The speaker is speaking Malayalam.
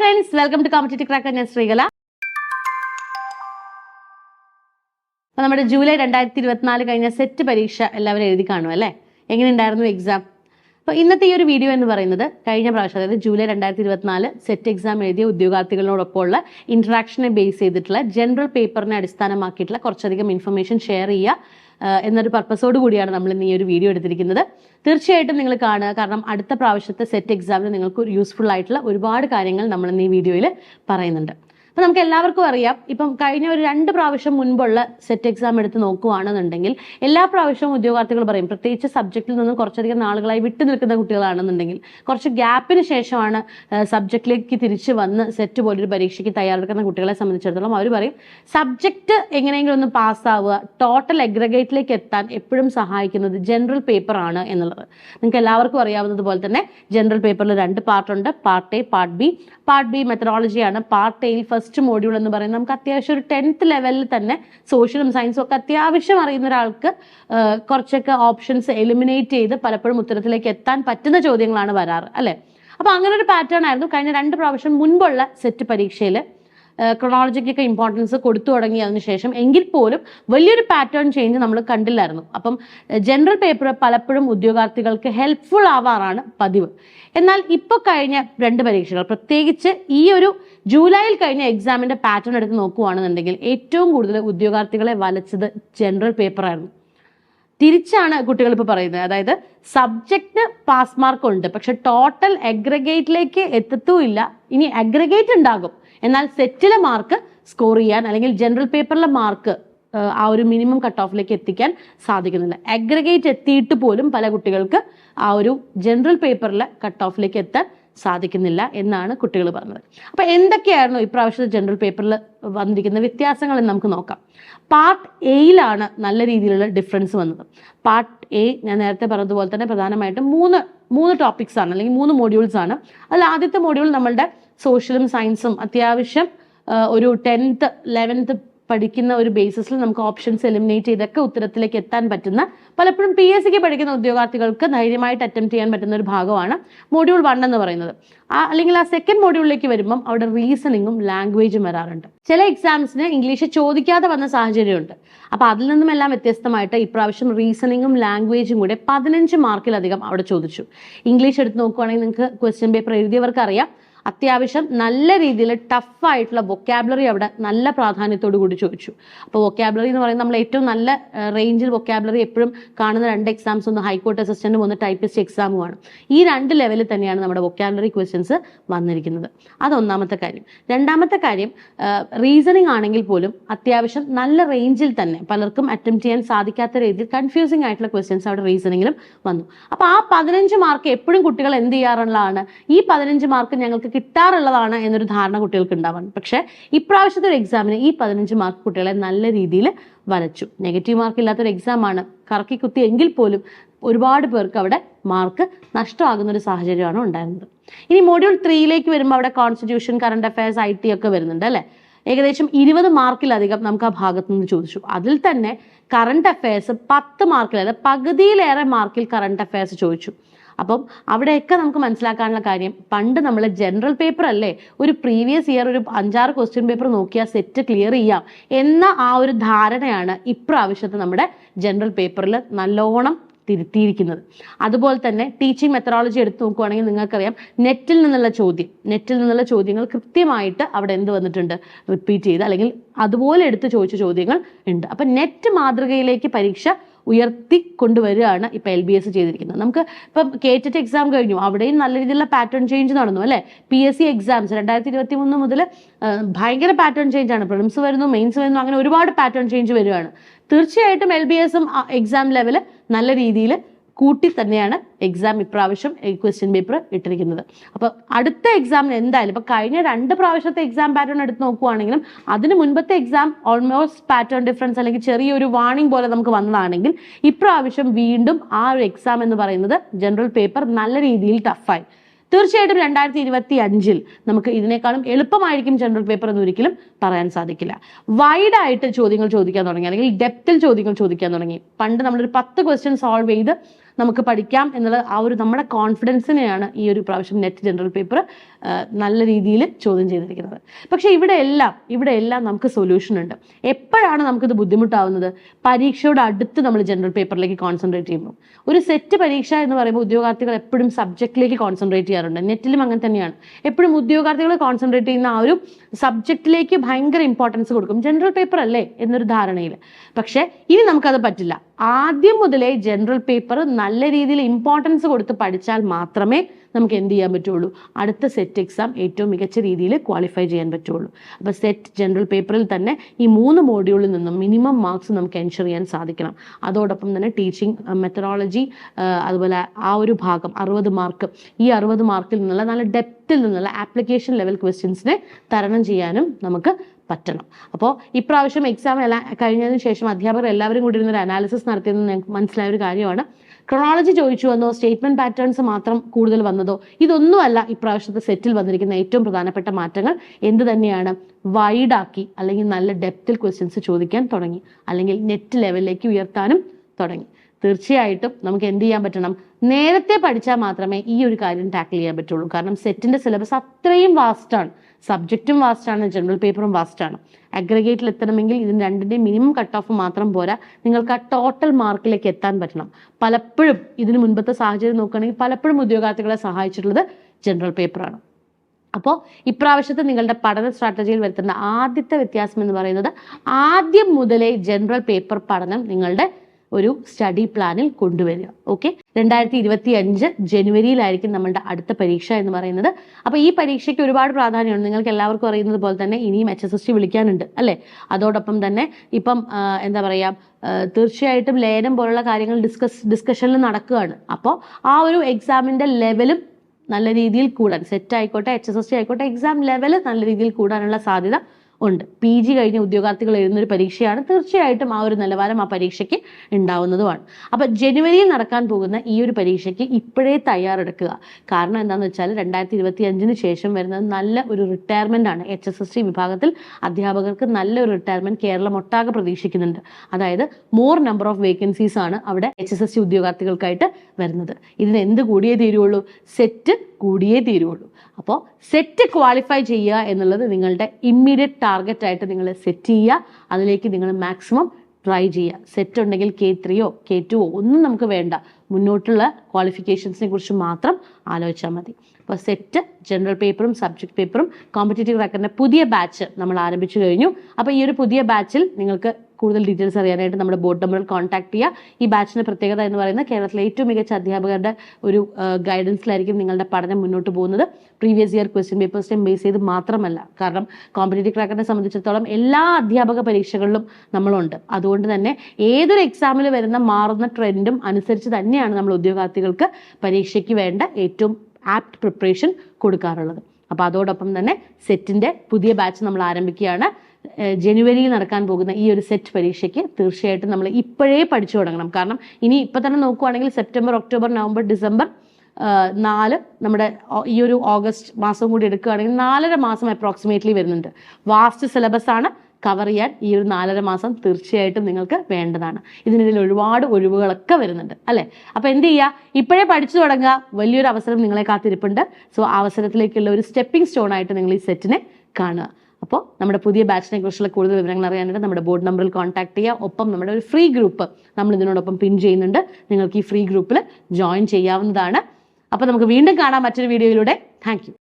Friends welcome to competitive cracker ഞാൻ ശ്രീകല. അപ്പോൾ നമ്മുടെ ജൂലൈ രണ്ടായിരത്തി ഇരുപത്തിനാല് കഴിഞ്ഞ സെറ്റ് പരീക്ഷ എല്ലാവരും എഴുതി കാണും അല്ലേ? എങ്ങനെയുണ്ടായിരുന്നു എക്സാം അപ്പൊ ഇന്നത്തെ ഈ ഒരു വീഡിയോ എന്ന് പറയുന്നത് കഴിഞ്ഞ പ്രാവശ്യം അതായത് ജൂലൈ രണ്ടായിരത്തി ഇരുപത്തിനാല് സെറ്റ് എക്സാം എഴുതിയ ഉദ്യോഗാർത്ഥികളോടൊപ്പമുള്ള ഇന്ററാക്ഷനെ ബേസ് ചെയ്തിട്ടുള്ള ജനറൽ പേപ്പറിനെ അടിസ്ഥാനമാക്കിയിട്ടുള്ള കുറച്ചധികം ഇൻഫർമേഷൻ ഷെയർ ചെയ്യുക എന്നൊരു പർപ്പസോട് കൂടിയാണ് നമ്മൾ ഇന്ന് ഈ ഒരു വീഡിയോ എടുത്തിരിക്കുന്നത്. തീർച്ചയായിട്ടും നിങ്ങൾ കാണുക കാരണം അടുത്ത പ്രാവശ്യത്തെ സെറ്റ് എക്സാമിന് നിങ്ങൾക്ക് യൂസ്ഫുൾ ആയിട്ടുള്ള ഒരുപാട് കാര്യങ്ങൾ നമ്മൾ ഇന്ന് ഈ വീഡിയോയിൽ പറയുന്നുണ്ട്. അപ്പൊ നമുക്ക് എല്ലാവർക്കും അറിയാം. ഇപ്പം കഴിഞ്ഞ ഒരു രണ്ട് പ്രാവശ്യം മുൻപുള്ള സെറ്റ് എക്സാം എടുത്ത് നോക്കുകയാണെന്നുണ്ടെങ്കിൽ എല്ലാ പ്രാവശ്യവും ഉദ്യോഗാർത്ഥികൾ പറയും പ്രത്യേകിച്ച് സബ്ജക്റ്റിൽ നിന്നും കുറച്ചധികം നാളുകളായി വിട്ടു നിൽക്കുന്ന കുട്ടികളാണെന്നുണ്ടെങ്കിൽ കുറച്ച് ഗ്യാപ്പിന് ശേഷമാണ് സബ്ജക്റ്റിലേക്ക് തിരിച്ചു വന്ന് സെറ്റ് പോലൊരു പരീക്ഷയ്ക്ക് തയ്യാറെടുക്കുന്ന കുട്ടികളെ സംബന്ധിച്ചിടത്തോളം അവർ പറയും സബ്ജക്റ്റ് എങ്ങനെയെങ്കിലും ഒന്ന് പാസ്സാവുക ടോട്ടൽ എഗ്രഗേറ്റിലേക്ക് എത്താൻ എപ്പോഴും സഹായിക്കുന്നത് ജനറൽ പേപ്പർ ആണ് എന്നുള്ളത്. നിങ്ങൾക്ക് എല്ലാവർക്കും അറിയാവുന്നതുപോലെ തന്നെ ജനറൽ പേപ്പറിൽ രണ്ട് പാർട്ടുണ്ട് part A part B part B മെത്തഡോളജിയാണ് part എയിൽ ഫസ്റ്റ് മോഡ്യൂൾ എന്ന് പറയുന്നത് നമുക്ക് അത്യാവശ്യം ഒരു ടെൻത്ത് ലെവലിൽ തന്നെ സോഷ്യലും സയൻസും ഒക്കെ അത്യാവശ്യം അറിയുന്ന ഒരാൾക്ക് കുറച്ചൊക്കെ ഓപ്ഷൻസ് എലിമിനേറ്റ് ചെയ്ത് പലപ്പോഴും ഉത്തരത്തിലേക്ക് എത്താൻ പറ്റുന്ന ചോദ്യങ്ങളാണ് വരാറ് അല്ലെ? അപ്പൊ അങ്ങനെ ഒരു പാറ്റേൺ ആയിരുന്നു. കഴിഞ്ഞ രണ്ട് പ്രാവശ്യം മുൻപുള്ള സെറ്റ് പരീക്ഷയിൽ ക്രൊണോളജിക്കൊക്കെ ഇമ്പോർട്ടൻസ് കൊടുത്തു തുടങ്ങി അതിന് ശേഷം എങ്കിൽ പോലും വലിയൊരു പാറ്റേൺ ചേഞ്ച് നമ്മൾ കണ്ടില്ലായിരുന്നു. അപ്പം ജനറൽ പേപ്പർ പലപ്പോഴും ഉദ്യോഗാർത്ഥികൾക്ക് ഹെൽപ്ഫുൾ ആവാറാണ് പതിവ്. എന്നാൽ ഇപ്പോൾ കഴിഞ്ഞ രണ്ട് പരീക്ഷകൾ പ്രത്യേകിച്ച് ഈ ഒരു ജൂലൈയിൽ കഴിഞ്ഞ എക്സാമിന്റെ പാറ്റേൺ എടുത്ത് നോക്കുകയാണെന്നുണ്ടെങ്കിൽ ഏറ്റവും കൂടുതൽ ഉദ്യോഗാർത്ഥികളെ വലച്ചത് ജനറൽ പേപ്പറായിരുന്നു തിരിച്ചാണ് കുട്ടികൾ ഇപ്പോൾ പറയുന്നത്. അതായത് സബ്ജക്റ്റ് പാസ് മാർക്ക് ഉണ്ട്. പക്ഷെ ടോട്ടൽ അഗ്രഗേറ്റിലേക്ക് എത്തത്തുമില്ല. ഇനി അഗ്രഗേറ്റ് ഉണ്ടാകും. എന്നാൽ സെറ്റിലെ മാർക്ക് സ്കോർ ചെയ്യാൻ അല്ലെങ്കിൽ ജനറൽ പേപ്പറിലെ മാർക്ക് ആ ഒരു മിനിമം കട്ട് ഓഫിലേക്ക് എത്തിക്കാൻ സാധിക്കുന്നില്ല. അഗ്രഗേറ്റ് എത്തിയിട്ട് പോലും പല കുട്ടികൾക്ക് ആ ഒരു ജനറൽ പേപ്പറിലെ കട്ട് ഓഫിലേക്ക് എത്താൻ സാധിക്കുന്നില്ല എന്നാണ് കുട്ടികൾ പറഞ്ഞത്. അപ്പോൾ എന്തൊക്കെയായിരുന്നു ഇപ്രാവശ്യത്തെ ജനറൽ പേപ്പറിൽ വന്നിരിക്കുന്ന വ്യത്യാസങ്ങൾ എന്ന് നമുക്ക് നോക്കാം. പാർട്ട് എയിലാണ് നല്ല രീതിയിലുള്ള ഡിഫറൻസ് വന്നത്. പാർട്ട് എ ഞാൻ നേരത്തെ പറഞ്ഞതുപോലെ തന്നെ പ്രധാനമായിട്ടും മൂന്ന് മൂന്ന് ടോപ്പിക്സ് ആണ് അല്ലെങ്കിൽ മൂന്ന് മോഡ്യൂൾസ് ആണ്. അതിൽ ആദ്യത്തെ മോഡ്യൂൾ നമ്മളുടെ സോഷ്യലും സയൻസും അത്യാവശ്യം ഒരു ടെൻത്ത് ലെവൻത്ത് പഠിക്കുന്ന ഒരു ബേസിസിൽ നമുക്ക് ഓപ്ഷൻസ് എലിമിനേറ്റ് ചെയ്തൊക്കെ ഉത്തരത്തിലേക്ക് എത്താൻ പറ്റുന്ന പലപ്പോഴും പി എസ് സിക്ക് പഠിക്കുന്ന ഉദ്യോഗാർത്ഥികൾക്ക് ധൈര്യമായിട്ട് അറ്റംപ്റ്റ് ചെയ്യാൻ പറ്റുന്ന ഒരു ഭാഗമാണ് മോഡ്യൂൾ വൺ എന്ന് പറയുന്നത്. ആ അല്ലെങ്കിൽ ആ സെക്കൻഡ് മോഡ്യൂളിലേക്ക് വരുമ്പം അവിടെ റീസണിങ്ങും ലാംഗ്വേജും വരാറുണ്ട്. ചില എക്സാംസിന് ഇംഗ്ലീഷ് ചോദിക്കാതെ വന്ന സാഹചര്യമുണ്ട്. അപ്പൊ അതിൽ നിന്നും എല്ലാം വ്യത്യസ്തമായിട്ട് ഇപ്രാവശ്യം റീസണിങ്ങും ലാംഗ്വേജും കൂടെ പതിനഞ്ച് മാർക്കിലധികം അവിടെ ചോദിച്ചു. ഇംഗ്ലീഷ് എടുത്ത് നോക്കുവാണെങ്കിൽ നിങ്ങൾക്ക് ക്വസ്റ്റ്യൻ പേപ്പർ എഴുതിയവർക്ക് അറിയാം അത്യാവശ്യം നല്ല രീതിയിൽ ടഫായിട്ടുള്ള വൊക്കാബുലറി അവിടെ നല്ല പ്രാധാന്യത്തോടു കൂടി ചോദിച്ചു. അപ്പോൾ വൊക്കാബുലറി എന്ന് പറയുന്നത് നമ്മൾ ഏറ്റവും നല്ല റേഞ്ചിൽ വൊക്കാബുലറി എപ്പോഴും കാണുന്ന രണ്ട് എക്സാംസ് ഒന്ന് ഹൈക്കോർട്ട് അസിസ്റ്റന്റ് ഒന്ന് ടൈപ്പിസ്റ്റ് എക്സാമുമാണ് ഈ രണ്ട് ലെവലിൽ തന്നെയാണ് നമ്മുടെ വൊക്കാബുലറി ക്വസ്റ്റ്യൻസ് വന്നിരിക്കുന്നത്. അതൊന്നാമത്തെ കാര്യം. രണ്ടാമത്തെ കാര്യം റീസണിങ് ആണെങ്കിൽ പോലും അത്യാവശ്യം നല്ല റേഞ്ചിൽ തന്നെ പലർക്കും അറ്റംപ്റ്റ് ചെയ്യാൻ സാധിക്കാത്ത രീതിയിൽ കൺഫ്യൂസിംഗ് ആയിട്ടുള്ള ക്വസ്റ്റ്യൻസ് അവിടെ റീസണിങ്ങിലും വന്നു. അപ്പോൾ ആ പതിനഞ്ച് മാർക്ക് എപ്പോഴും കുട്ടികൾ എന്ത് ചെയ്യാറുള്ളതാണ്? ഈ പതിനഞ്ച് മാർക്ക് ഞങ്ങൾക്ക് കിട്ടാറുള്ളതാണ് എന്നൊരു ധാരണ കുട്ടികൾക്ക് ഉണ്ടാവാൻ. പക്ഷേ ഇപ്രാവശ്യത്തെ ഒരു എക്സാമിന് ഈ പതിനഞ്ച് മാർക്ക് കുട്ടികളെ നല്ല രീതിയിൽ വരച്ചു. നെഗറ്റീവ് മാർക്ക് ഇല്ലാത്തൊരു എക്സാമാണ് കറക്കി കുത്തി എങ്കിൽ പോലും ഒരുപാട് പേർക്ക് അവിടെ മാർക്ക് നഷ്ടമാകുന്ന ഒരു സാഹചര്യമാണ് ഉണ്ടായിരുന്നത്. ഇനി മോഡ്യൂൾ ത്രീയിലേക്ക് വരുമ്പോൾ അവിടെ constitution current affairs I T ഒക്കെ വരുന്നുണ്ട് അല്ലേ? ഏകദേശം ഇരുപത് മാർക്കിലധികം നമുക്ക് ആ ഭാഗത്തു നിന്ന് ചോദിച്ചു. അതിൽ തന്നെ കറണ്ട് അഫയേഴ്സ് പത്ത് മാർക്കിൽ അതായത് പകുതിയിലേറെ മാർക്കിൽ കറണ്ട് അഫയേഴ്സ് ചോദിച്ചു. അപ്പം അവിടെയൊക്കെ നമുക്ക് മനസ്സിലാക്കാനുള്ള കാര്യം പണ്ട് നമ്മൾ ജനറൽ പേപ്പർ അല്ലേ ഒരു പ്രീവിയസ് ഇയർ ഒരു അഞ്ചാറ് ക്വസ്റ്റ്യൻ പേപ്പർ നോക്കിയാൽ സെറ്റ് ക്ലിയർ ചെയ്യാം എന്ന ആ ഒരു ധാരണയാണ് ഇപ്രാവശ്യത്തെ നമ്മുടെ ജനറൽ പേപ്പറിൽ നല്ലോണം തിരുത്തിയിരിക്കുന്നത്. അതുപോലെ തന്നെ ടീച്ചിങ് മെത്തഡോളജി എടുത്ത് നോക്കുവാണെങ്കിൽ നിങ്ങൾക്കറിയാം നെറ്റിൽ നിന്നുള്ള ചോദ്യം നെറ്റിൽ നിന്നുള്ള ചോദ്യങ്ങൾ കൃത്യമായിട്ട് അവിടെ എന്ത് വന്നിട്ടുണ്ട്? റിപ്പീറ്റ് ചെയ്ത് അല്ലെങ്കിൽ അതുപോലെ എടുത്ത് ചോദിച്ച ചോദ്യങ്ങൾ ഉണ്ട്. അപ്പം നെറ്റ് മാതൃകയിലേക്ക് പരീക്ഷ ഉയർത്തി കൊണ്ടുവരികയാണ് ഇപ്പൊ എൽ ബി എസ് ചെയ്തിരിക്കുന്നത്. നമുക്ക് ഇപ്പം കേറ്ററ്റ് എക്സാം കഴിഞ്ഞു. അവിടെയും നല്ല രീതിയിലുള്ള പാറ്റേൺ ചേഞ്ച് നടന്നു അല്ലെ? പി എസ് സി എക്സാംസ് രണ്ടായിരത്തി ഇരുപത്തി മൂന്ന് മുതൽ ഭയങ്കര പാറ്റേൺ ചേഞ്ച് ആണ്. പ്രിലിംസ് വരുന്നു മെയിൻസ് വരുന്നു അങ്ങനെ ഒരുപാട് പാറ്റേൺ ചേഞ്ച് വരികയാണ് തീർച്ചയായിട്ടും എൽ ബി എസും എക്സാം ലെവൽ നല്ല രീതിയിൽ കൂട്ടി തന്നെയാണ് എക്സാം ഇപ്രാവശ്യം ക്വസ്റ്റ്യൻ പേപ്പർ ഇട്ടിരിക്കുന്നത്. അപ്പോൾ അടുത്ത എക്സാമിന് എന്തായാലും ഇപ്പൊ കഴിഞ്ഞ രണ്ട് പ്രാവശ്യത്തെ എക്സാം പാറ്റേൺ എടുത്ത് നോക്കുവാണെങ്കിലും അതിന് മുൻപത്തെ എക്സാം ഓൾമോസ്റ്റ് പാറ്റേൺ ഡിഫറൻസ് അല്ലെങ്കിൽ ചെറിയൊരു വാണിംഗ് പോലെ നമുക്ക് വന്നതാണെങ്കിൽ ഇപ്രാവശ്യം വീണ്ടും ആ ഒരു എക്സാം എന്ന് പറയുന്നത് ജനറൽ പേപ്പർ നല്ല രീതിയിൽ ടഫായി തീർച്ചയായിട്ടും രണ്ടായിരത്തി ഇരുപത്തി അഞ്ചിൽ നമുക്ക് ഇതിനേക്കാളും എളുപ്പമായിരിക്കും ജനറൽ പേപ്പർ എന്ന് ഒരിക്കലും പറയാൻ സാധിക്കില്ല. വൈഡായിട്ട് ചോദ്യങ്ങൾ ചോദിക്കാൻ തുടങ്ങി അല്ലെങ്കിൽ ഡെപ്തിൽ ചോദ്യങ്ങൾ ചോദിക്കാൻ തുടങ്ങി. പണ്ട് നമ്മളൊരു പത്ത് ക്വസ്റ്റ്യൻ സോൾവ് ചെയ്ത് നമുക്ക് പഠിക്കാം എന്നുള്ള ആ ഒരു നമ്മുടെ കോൺഫിഡൻസിനെയാണ് ഈ ഒരു പ്രാവശ്യം നെറ്റ് ജനറൽ പേപ്പർ നല്ല രീതിയിൽ ചോദ്യം ചെയ്തിരിക്കുന്നത്. പക്ഷേ ഇവിടെ എല്ലാം ഇവിടെ എല്ലാം നമുക്ക് സൊല്യൂഷൻ ഉണ്ട്. എപ്പോഴാണ് നമുക്കിത് ബുദ്ധിമുട്ടാവുന്നത്? പരീക്ഷയോട് അടുത്ത് നമ്മൾ ജനറൽ പേപ്പറിലേക്ക് കോൺസെൻട്രേറ്റ് ചെയ്യുമ്പോൾ. ഒരു സെറ്റ് പരീക്ഷ എന്ന് പറയുമ്പോൾ ഉദ്യോഗാർത്ഥികൾ എപ്പോഴും സബ്ജക്റ്റിലേക്ക് കോൺസെൻട്രേറ്റ് ചെയ്യാറുണ്ട്. നെറ്റിലും അങ്ങനെ തന്നെയാണ്. എപ്പോഴും ഉദ്യോഗാർത്ഥികൾ കോൺസെൻട്രേറ്റ് ചെയ്യുന്ന ആ ഒരു സബ്ജക്റ്റിലേക്ക് ഭയങ്കര ഇമ്പോർട്ടൻസ് കൊടുക്കും. ജനറൽ പേപ്പർ അല്ലേ എന്നൊരു ധാരണയിൽ. പക്ഷേ ഇനി നമുക്കത് പറ്റില്ല. ആദ്യം മുതലേ ജനറൽ പേപ്പർ നല്ല രീതിയിൽ ഇമ്പോർട്ടൻസ് കൊടുത്ത് പഠിച്ചാൽ മാത്രമേ നമുക്ക് എന്ത് ചെയ്യാൻ പറ്റുള്ളൂ? അടുത്ത സെറ്റ് എക്സാം ഏറ്റവും മികച്ച രീതിയിൽ ക്വാളിഫൈ ചെയ്യാൻ പറ്റുള്ളൂ. അപ്പോൾ സെറ്റ് ജനറൽ പേപ്പറിൽ തന്നെ ഈ മൂന്ന് മോഡ്യൂളിൽ നിന്നും മിനിമം മാർക്സ് നമുക്ക് എൻഷർ ചെയ്യാൻ സാധിക്കണം. അതോടൊപ്പം തന്നെ ടീച്ചിങ് മെത്തഡോളജി അതുപോലെ ആ ഒരു ഭാഗം അറുപത് മാർക്ക് ഈ അറുപത് മാർക്കിൽ നിന്നുള്ള നല്ല ഡെപ്തിൽ നിന്നുള്ള ആപ്ലിക്കേഷൻ ലെവൽ ക്വസ്റ്റ്യൻസിനെ തരണം ചെയ്യാനും നമുക്ക് പറ്റണം. അപ്പോൾ ഇപ്രാവശ്യം എക്സാം എല്ലാ കഴിഞ്ഞതിന് ശേഷം അധ്യാപകർ എല്ലാവരും കൂടി ഇരുന്നൊരു അനാലിസിസ് നടത്തിയെന്ന് ഞങ്ങൾക്ക് മനസ്സിലായ ഒരു കാര്യമാണ്. ക്രോണോളജി ചോദിച്ചു വന്നോ? സ്റ്റേറ്റ്മെന്റ് പാറ്റേൺസ് മാത്രം കൂടുതൽ വന്നതോ? ഇതൊന്നുമല്ല ഇപ്രാവശ്യത്തെ സെറ്റിൽ വന്നിരിക്കുന്ന ഏറ്റവും പ്രധാനപ്പെട്ട മാറ്റങ്ങൾ. എന്ത് തന്നെയാണ്? വൈഡാക്കി അല്ലെങ്കിൽ നല്ല ഡെപ്തിൽ ക്വസ്റ്റ്യൻസ് ചോദിക്കാൻ തുടങ്ങി. അല്ലെങ്കിൽ നെറ്റ് ലെവലിലേക്ക് ഉയർത്താനും തുടങ്ങി. തീർച്ചയായിട്ടും നമുക്ക് എന്ത് ചെയ്യാൻ പറ്റണം? നേരത്തെ പഠിച്ചാൽ മാത്രമേ ഈ ഒരു കാര്യം ടാക്കിൾ ചെയ്യാൻ പറ്റുള്ളൂ. കാരണം സെറ്റിന്റെ സിലബസ് അത്രയും വാസ്റ്റാണ് സബ്ജക്റ്റും വാസ്റ്റാണ് ജനറൽ പേപ്പറും വാസ്റ്റാണ് അഗ്രഗേറ്റിൽ എത്തണമെങ്കിൽ ഇതിന് രണ്ടിന്റെയും മിനിമം കട്ട് ഓഫ് മാത്രം പോരാ. നിങ്ങൾക്ക് ആ ടോട്ടൽ മാർക്കിലേക്ക് എത്താൻ പറ്റണം. പലപ്പോഴും ഇതിന് മുൻപത്തെ സാഹചര്യം നോക്കുകയാണെങ്കിൽ പലപ്പോഴും ഉദ്യോഗാർത്ഥികളെ സഹായിച്ചിട്ടുള്ളത് ജനറൽ പേപ്പറാണ് അപ്പോൾ ഇപ്രാവശ്യത്തെ നിങ്ങളുടെ പഠന സ്ട്രാറ്റജിയിൽ വരുത്തുന്ന ആദ്യത്തെ വ്യത്യാസം എന്ന് പറയുന്നത് ആദ്യം മുതലേ ജനറൽ പേപ്പർ പഠനം നിങ്ങളുടെ ഒരു സ്റ്റഡി പ്ലാനിൽ കൊണ്ടുവരിക. ഓക്കെ രണ്ടായിരത്തി ഇരുപത്തി അഞ്ച് ജനുവരിയിലായിരിക്കും നമ്മളുടെ അടുത്ത പരീക്ഷ എന്ന് പറയുന്നത്. അപ്പോൾ ഈ പരീക്ഷയ്ക്ക് ഒരുപാട് പ്രാധാന്യമുണ്ട്. നിങ്ങൾക്ക് എല്ലാവർക്കും അറിയുന്നത് പോലെ തന്നെ ഇനിയും എച്ച് എസ് എസ് ടി വിളിക്കാനുണ്ട്. അല്ലേ? അതോടൊപ്പം തന്നെ ഇപ്പം എന്താ പറയുക തീർച്ചയായിട്ടും ലേനം പോലുള്ള കാര്യങ്ങൾ ഡിസ്കസ് ഡിസ്കഷനിൽ നടക്കുകയാണ്. അപ്പോൾ ആ ഒരു എക്സാമിന്റെ ലെവലും നല്ല രീതിയിൽ കൂടാൻ സെറ്റ് ആയിക്കോട്ടെ എച്ച് എസ് എസ് ടി ആയിക്കോട്ടെ എക്സാം ലെവൽ നല്ല രീതിയിൽ കൂടാനുള്ള സാധ്യത ഉണ്ട്. പി ജി കഴിഞ്ഞ ഉദ്യോഗാർത്ഥികൾ എഴുതുന്ന ഒരു പരീക്ഷയാണ് തീർച്ചയായിട്ടും ആ ഒരു നിലവാരം ആ പരീക്ഷയ്ക്ക് ഉണ്ടാവുന്നതുമാണ്. അപ്പം ജനുവരിയിൽ നടക്കാൻ പോകുന്ന ഈ ഒരു പരീക്ഷയ്ക്ക് ഇപ്പോഴേ തയ്യാറെടുക്കുക. കാരണം എന്താണെന്ന് വെച്ചാൽ രണ്ടായിരത്തി ഇരുപത്തി അഞ്ചിന് ശേഷം വരുന്നത് നല്ല ഒരു റിട്ടയർമെന്റ് ആണ്. എച്ച് എസ് എസ് ടി വിഭാഗത്തിൽ അധ്യാപകർക്ക് നല്ലൊരു റിട്ടയർമെന്റ് കേരളം ഒട്ടാകെ പ്രതീക്ഷിക്കുന്നുണ്ട്. അതായത് മോർ നമ്പർ ഓഫ് വേക്കൻസീസ് ആണ് അവിടെ എച്ച് എസ് എസ് ടി ഉദ്യോഗാർത്ഥികൾക്കായിട്ട് വരുന്നത്. ഇതിന് എന്ത് കൂടിയേ തീരുള്ളൂ? സെറ്റ് കൂടിയേ തീരുള്ളൂ. അപ്പോൾ സെറ്റ് ക്വാളിഫൈ ചെയ്യുക എന്നുള്ളത് നിങ്ങളുടെ ഇമ്മീഡിയറ്റ് ടാർഗറ്റ് ആയിട്ട് നിങ്ങൾ സെറ്റ് ചെയ്യുക. അതിലേക്ക് നിങ്ങൾ മാക്സിമം ട്രൈ ചെയ്യുക. സെറ്റ് ഉണ്ടെങ്കിൽ കെ ത്രീയോ കെ ടുവോ ഒന്നും നമുക്ക് വേണ്ട. മുന്നോട്ടുള്ള ക്വാളിഫിക്കേഷൻസിനെ കുറിച്ച് മാത്രം ആലോചിച്ചാൽ മതി. അപ്പോൾ സെറ്റ് ജനറൽ പേപ്പറും സബ്ജക്ട് പേപ്പറും കോമ്പറ്റേറ്റീവ് റാക്കറിന്റെ പുതിയ ബാച്ച് നമ്മൾ ആരംഭിച്ചു കഴിഞ്ഞു. അപ്പോൾ ഈ ഒരു പുതിയ ബാച്ചിൽ നിങ്ങൾക്ക് കൂടുതൽ ഡീറ്റെയിൽസ് അറിയാനായിട്ട് നമ്മുടെ ബോർഡ് നമ്പറിൽ കോൺടാക്ട് ചെയ്യുക ഈ ബാച്ചിന്റെ പ്രത്യേകത എന്ന് പറയുന്നത് കേരളത്തിലെ ഏറ്റവും മികച്ച അധ്യാപകരുടെ ഒരു ഗൈഡൻസിലായിരിക്കും നിങ്ങളുടെ പഠനം മുന്നോട്ട് പോകുന്നത്. പ്രീവിയസ് ഇയർ ക്വസ്റ്റ്യൻ പേപ്പേഴ്സിനെ ബേസ് ചെയ്ത് മാത്രമല്ല കാരണം കോമ്പറ്റേറ്റീവ് ക്രാക്കറിനെ സംബന്ധിച്ചിടത്തോളം എല്ലാ അധ്യാപക പരീക്ഷകളിലും നമ്മളുണ്ട്. അതുകൊണ്ട് തന്നെ ഏതൊരു എക്സാമിൽ വരുന്ന മാറുന്ന ട്രെൻഡും അനുസരിച്ച് തന്നെയാണ് നമ്മൾ ഉദ്യോഗാർത്ഥികൾക്ക് പരീക്ഷയ്ക്ക് വേണ്ട ഏറ്റവും ആപ്റ്റ് പ്രിപ്പറേഷൻ കൊടുക്കാറുള്ളത്. അപ്പോൾ അതോടൊപ്പം തന്നെ സെറ്റിന്റെ പുതിയ ബാച്ച് നമ്മൾ ആരംഭിക്കുകയാണ്. ജനുവരിയിൽ നടക്കാൻ പോകുന്ന ഈ ഒരു സെറ്റ് പരീക്ഷയ്ക്ക് തീർച്ചയായിട്ടും നമ്മൾ ഇപ്പോഴേ പഠിച്ചു തുടങ്ങണം. കാരണം ഇനി ഇപ്പം തന്നെ നോക്കുവാണെങ്കിൽ സെപ്റ്റംബർ ഒക്ടോബർ നവംബർ ഡിസംബർ നാല് നമ്മുടെ ഈ ഒരു ഓഗസ്റ്റ് മാസം കൂടി എടുക്കുകയാണെങ്കിൽ നാലര മാസം അപ്രോക്സിമേറ്റ്ലി വരുന്നുണ്ട്. വാസ്റ്റ് സിലബസ് ആണ് കവർ ചെയ്യാൻ ഈ ഒരു നാലര മാസം തീർച്ചയായിട്ടും നിങ്ങൾക്ക് വേണ്ടതാണ്. ഇതിനിടയിൽ ഒരുപാട് ഒഴിവുകളൊക്കെ വരുന്നുണ്ട് അല്ലേ? അപ്പോൾ എന്ത് ചെയ്യുക ഇപ്പോഴേ പഠിച്ചു തുടങ്ങുക. വലിയൊരു അവസരം നിങ്ങളെ കാത്തിരിപ്പുണ്ട്. സോ അവസരത്തിലേക്കുള്ള ഒരു സ്റ്റെപ്പിംഗ് സ്റ്റോൺ ആയിട്ട് നിങ്ങൾ ഈ സെറ്റിനെ കാണുക. അപ്പോൾ നമ്മുടെ പുതിയ ബാച്ചിനെ കുറിച്ചുള്ള കൂടുതൽ വിവരങ്ങൾ അറിയാനായിട്ട് നമ്മുടെ ബോർഡ് നമ്പറിൽ കോൺടാക്ട് ചെയ്യുക ഒപ്പം നമ്മുടെ ഒരു ഫ്രീ ഗ്രൂപ്പ് നമ്മൾ ഇതിനോടൊപ്പം പിൻ ചെയ്യുന്നുണ്ട്. നിങ്ങൾക്ക് ഈ ഫ്രീ ഗ്രൂപ്പിൽ ജോയിൻ ചെയ്യാവുന്നതാണ്. അപ്പോൾ നമുക്ക് വീണ്ടും കാണാം മറ്റൊരു വീഡിയോയിലൂടെ താങ്ക്